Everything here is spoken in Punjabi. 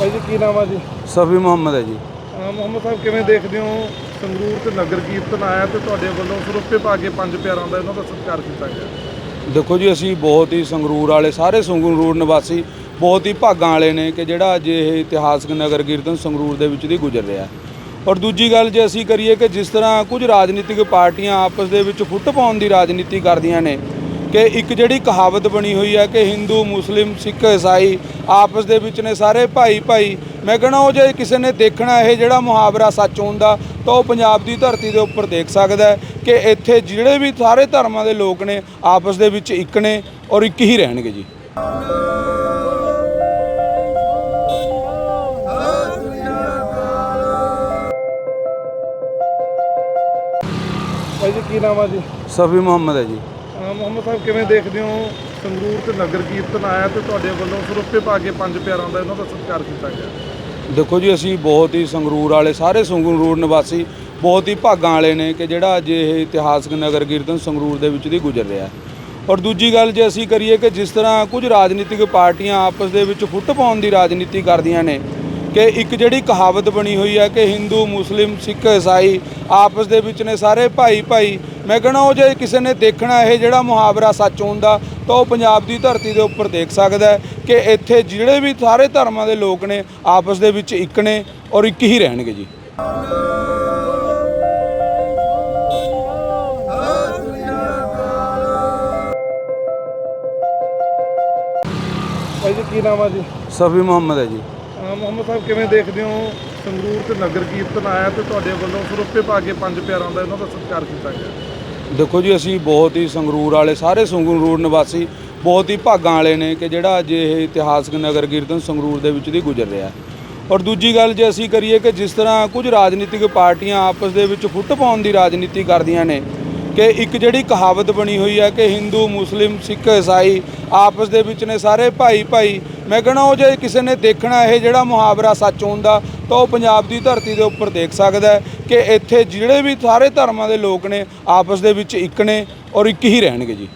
ਨਾਮ ਆ ਜੀ? ਸਫੀ ਮੁਹੰਮਦ ਹੈ ਜੀ। ਅਹ ਮੁਹੰਮਦ ਸਾਹਿਬ ਕਿਵੇਂ ਦੇਖਦੇ ਹੋ ਸੰਗਰੂਰ ਤੇ ਨਗਰ ਕੀਰਤਨ ਆਇਆ ਤੇ ਤੁਹਾਡੇ ਵੱਲੋਂ ਸਰੁੱਪੇ ਪਾ ਕੇ ਪੰਜ ਪਿਆਰਾਂ ਦਾ ਇਹਨਾਂ ਦਾ ਸਤਿਕਾਰ ਕੀਤਾ ਗਿਆ? ਦੇਖੋ ਜੀ ਅਸੀਂ ਬਹੁਤ ਹੀ ਸੰਗਰੂਰ ਵਾਲੇ ਸਾਰੇ ਸੰਗਰੂਰ ਨਿਵਾਸੀ ਬਹੁਤ ਹੀ ਭਾਗਾਂ ਵਾਲੇ ਨੇ ਕਿ ਜਿਹੜਾ ਅੱਜ ਇਹ ਇਤਿਹਾਸਕ ਨਗਰ ਕੀਰਤਨ ਸੰਗਰੂਰ ਦੇ ਵਿੱਚ ਦੀ ਗੁਜ਼ਰ ਰਿਹਾ। ਔਰ ਦੂਜੀ ਗੱਲ ਜੇ ਅਸੀਂ ਕਰੀਏ ਕਿ ਜਿਸ ਤਰ੍ਹਾਂ ਕੁਝ ਰਾਜਨੀਤਿਕ ਪਾਰਟੀਆਂ ਆਪਸ ਦੇ ਵਿੱਚ ਫੁੱਟ ਪਾਉਣ ਦੀ ਰਾਜਨੀਤੀ ਕਰਦੀਆਂ ਨੇ ਕਿ ਇੱਕ ਜਿਹੜੀ ਕਹਾਵਤ ਬਣੀ ਹੋਈ ਹੈ ਕਿ ਹਿੰਦੂ, ਮੁਸਲਿਮ, ਸਿੱਖ, ਈਸਾਈ ਆਪਸ ਦੇ ਵਿੱਚ ਨੇ ਸਾਰੇ ਭਾਈ ਭਾਈ। ਮੈਂ ਕਹਣਾ ਉਹ ਜੇ ਕਿਸੇ ਨੇ ਦੇਖਣਾ ਇਹ ਜਿਹੜਾ ਮੁਹਾਵਰਾ ਸੱਚ ਹੁੰਦਾ, ਤਾਂ ਉਹ ਪੰਜਾਬ ਦੀ ਧਰਤੀ ਦੇ ਉੱਪਰ ਦੇਖ ਸਕਦਾ ਹੈ ਕਿ ਇੱਥੇ ਜਿਹੜੇ ਵੀ ਸਾਰੇ ਧਰਮਾਂ ਦੇ ਲੋਕ ਨੇ, ਆਪਸ ਦੇ ਵਿੱਚ ਇੱਕ ਨੇ ਔਰ ਇੱਕ ਹੀ ਰਹਿਣਗੇ ਜੀ। ਭਾਈ ਜੀ, ਕੀ ਨਾਮ ਆ ਜੀ? ਸਫੀ ਮੁਹੰਮਦ ਹੈ ਜੀ। ਮੁਹੰਮਦ ਸਾਹਿਬ, ਕਿਵੇਂ ਦੇਖਦੇ ਹੋ ਸੰਗਰੂਰ ਤੇ ਨਗਰ ਕੀਰਤਨ ਆਇਆ ਤੇ ਤੁਹਾਡੇ ਵੱਲੋਂ ਸਰੁੱਪੇ ਪਾ ਕੇ ਪੰਜ ਪਿਆਰਾਂ ਦਾ ਇਹਨਾਂ ਦਾ ਸਤਿਕਾਰ ਕੀਤਾ ਗਿਆ? ਦੇਖੋ ਜੀ, ਅਸੀਂ ਬਹੁਤ ਹੀ ਸੰਗਰੂਰ ਵਾਲੇ, ਸਾਰੇ ਸੰਗਰੂਰ ਨਿਵਾਸੀ ਬਹੁਤ ਹੀ ਭਾਗਾਂ ਵਾਲੇ ਨੇ ਕਿ ਜਿਹੜਾ ਅੱਜ ਇਹ ਇਤਿਹਾਸਕ ਨਗਰ ਕੀਰਤਨ ਸੰਗਰੂਰ ਦੇ ਵਿੱਚ ਦੀ ਗੁਜ਼ਰ ਰਿਹਾ ਔਰ ਦੂਜੀ ਗੱਲ ਜੇ ਅਸੀਂ ਕਰੀਏ ਕਿ ਜਿਸ ਤਰ੍ਹਾਂ ਕੁਝ ਰਾਜਨੀਤਿਕ ਪਾਰਟੀਆਂ ਆਪਸ ਦੇ ਵਿੱਚ ਫੁੱਟ ਪਾਉਣ ਦੀ ਰਾਜਨੀਤੀ ਕਰਦੀਆਂ ਨੇ ਕਿ ਇੱਕ ਜਿਹੜੀ ਕਹਾਵਤ ਬਣੀ ਹੋਈ ਹੈ ਕਿ ਹਿੰਦੂ, ਮੁਸਲਿਮ, ਸਿੱਖ, ਈਸਾਈ ਆਪਸ ਦੇ ਵਿੱਚ ਨੇ ਸਾਰੇ ਭਾਈ ਭਾਈ। ਮੈਂ ਕਹਣਾ ਉਹ ਜੇ ਕਿਸੇ ਨੇ ਦੇਖਣਾ ਇਹ ਜਿਹੜਾ ਮੁਹਾਵਰਾ ਸੱਚ ਹੁੰਦਾ, ਤਾਂ ਉਹ ਪੰਜਾਬ ਦੀ ਧਰਤੀ ਦੇ ਉੱਪਰ ਦੇਖ ਸਕਦਾ ਹੈ ਕਿ ਇੱਥੇ ਜਿਹੜੇ ਵੀ ਸਾਰੇ ਧਰਮਾਂ ਦੇ ਲੋਕ ਨੇ, ਆਪਸ ਦੇ ਵਿੱਚ ਇੱਕ ਨੇ ਔਰ ਇੱਕ ਹੀ ਰਹਿਣਗੇ ਜੀ। ਭਾਈ ਜੀ, ਕੀ ਨਾਮ ਆ ਜੀ? ਸਫੀ ਮੁਹੰਮਦ ਹੈ ਜੀ। ਮੁਹੰਮਦ ਸਾਹਿਬ, ਕਿਵੇਂ ਦੇਖਦੇ ਹੋ ਸੰਗਰੂਰ ਤੇ ਨਗਰ ਕੀਰਤਨ ਆਇਆ ਤੇ ਤੁਹਾਡੇ ਵੱਲੋਂ ਸਰੁੱਪੇ ਪਾ ਕੇ ਪੰਜ ਪਿਆਰਾਂ ਦਾ ਇਹਨਾਂ ਦਾ ਸਤਿਕਾਰ ਕੀਤਾ ਗਿਆ? ਦੇਖੋ ਜੀ, ਅਸੀਂ ਬਹੁਤ ਹੀ ਸੰਗਰੂਰ ਵਾਲੇ, ਸਾਰੇ ਸੰਗਰੂਰ ਨਿਵਾਸੀ ਬਹੁਤ ਹੀ ਭਾਗਾਂ ਵਾਲੇ ਨੇ ਕਿ ਜਿਹੜਾ ਅੱਜ ਇਹ ਇਤਿਹਾਸਕ ਨਗਰ ਕੀਰਤਨ ਸੰਗਰੂਰ ਦੇ ਵਿੱਚ ਦੀ ਗੁਜ਼ਰ ਰਿਹਾ ਔਰ ਦੂਜੀ ਗੱਲ ਜੇ ਅਸੀਂ ਕਰੀਏ ਕਿ ਜਿਸ ਤਰ੍ਹਾਂ ਕੁਝ ਰਾਜਨੀਤਿਕ ਪਾਰਟੀਆਂ ਆਪਸ ਦੇ ਵਿੱਚ ਫੁੱਟ ਪਾਉਣ ਦੀ ਰਾਜਨੀਤੀ ਕਰਦੀਆਂ ਨੇ ਕਿ ਇੱਕ ਜਿਹੜੀ ਕਹਾਵਤ ਬਣੀ ਹੋਈ ਹੈ ਕਿ ਹਿੰਦੂ, ਮੁਸਲਿਮ, ਸਿੱਖ, ਈਸਾਈ ਆਪਸ ਦੇ ਵਿੱਚ ਨੇ ਸਾਰੇ ਭਾਈ ਭਾਈ ਮੈਂ ਕਹਣਾ ਉਹ ਜੇ ਕਿਸੇ ਨੇ ਦੇਖਣਾ ਇਹ ਜਿਹੜਾ ਮੁਹਾਵਰਾ ਸੱਚ ਹੁੰਦਾ ਤਾਂ ਉਹ ਪੰਜਾਬ ਦੀ ਧਰਤੀ ਦੇ ਉੱਪਰ ਦੇਖ ਸਕਦਾ ਕਿ ਇੱਥੇ ਜਿਹੜੇ ਵੀ ਸਾਰੇ ਧਰਮਾਂ ਦੇ ਲੋਕ ਨੇ, ਆਪਸ ਦੇ ਵਿੱਚ ਇੱਕ ਨੇ ਔਰ ਇੱਕ ਹੀ ਰਹਿਣਗੇ ਜੀ।